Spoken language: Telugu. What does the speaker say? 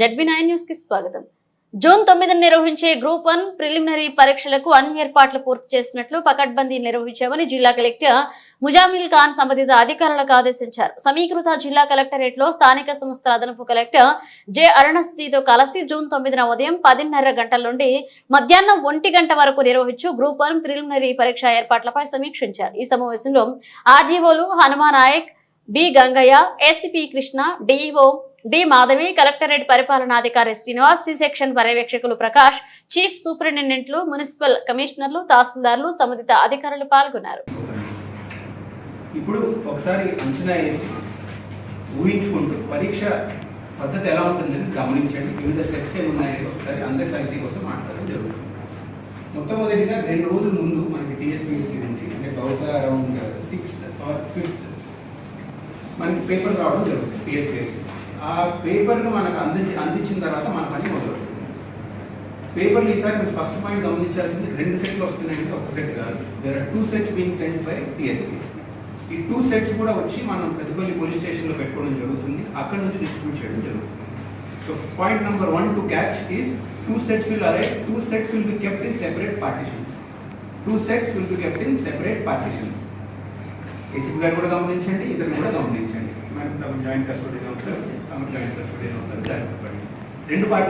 జడ్బీ నైన్ న్యూస్కి స్వాగతం. జూన్ తొమ్మిది నిర్వహించే గ్రూప్ వన్ ప్రిలిమినరీ పరీక్షలకు అన్ని ఏర్పాట్లు పూర్తి చేసినట్లు పకడ్బందీ నిర్వహించామని జిల్లా కలెక్టర్ ముజామిల్ ఖాన్ సంబంధిత అధికారులకు ఆదేశించారు. సమీకృత జిల్లా కలెక్టరేట్లో స్థానిక సంస్థల అదనపు కలెక్టర్ జె అరుణస్థితితో కలిసి జూన్ తొమ్మిదిన ఉదయం పదిన్నర గంటల నుండి మధ్యాహ్నం ఒంటి గంట వరకు నిర్వహించు గ్రూప్ వన్ ప్రిలిమినరీ పరీక్ష ఏర్పాట్లపై సమీక్షించారు. ఈ సమావేశంలో ఆర్జీఓలు Hanuma Nayak D Gangaiah SP Krishna DEO D Madhavi collectorate పరిపాలనాధికారి Srinivas C section పర్యవేక్షకులు ప్రకాష్ చీఫ్ సూపరింటెండెంట్లు మున్సిపల్ కమిషనర్లు తహసీల్దార్లు సంబంధిత అధికారులు పాల్గొన్నారు. ఇప్పుడు ఒకసారి అంచనా వేసి ఊహించుకుంటూ పరీక్ష పద్ధతి ఎలా ఉంటుందని గమనించండి. వివిధ స్టెప్స్ ఏమి ఒకసారి అందరి క్లారిటీ కోసం మాట్లాడడం జరుగుతుంది. మొట్టమొదటిగా రెండు రోజుల ముందు మనకి టీఎస్పీఎస్సీ నుంచి అంటే బహుశా అరౌండ్ సిక్స్త్ మనకి పేపర్ రావడం జరుగుతుంది టీఎస్పీఎస్సీ ఆ పేపర్ను మనకు అందించి అందించిన తర్వాత మన పని మొదలవుతుంది పేపర్లు ఈసారి మీరు ఫస్ట్ పాయింట్ గమనించాల్సింది రెండు సెట్లు వస్తున్నాయంటే ఒక సెట్ కాదు. There are two sets been sent by TSPSC ఈ టూ సెట్స్ కూడా వచ్చి మనం పెద్దపల్లి పోలీస్ స్టేషన్లో పెట్టుకోవడం జరుగుతుంది. అక్కడ నుంచి డిస్ట్రిబ్యూట్ చేయడం జరుగుతుంది. So point number one to catch is two sets will arrive two sets will be kept in separate partitions two sets will be kept in separate partitions ACP గారు కూడా గమనించండి ఇతను కూడా జాయింట్ కస్టడీలో ఉంటారు తమ జాయింట్ కస్టడీలో ఉంటారు. జాయింట్ రెండు పార్టీ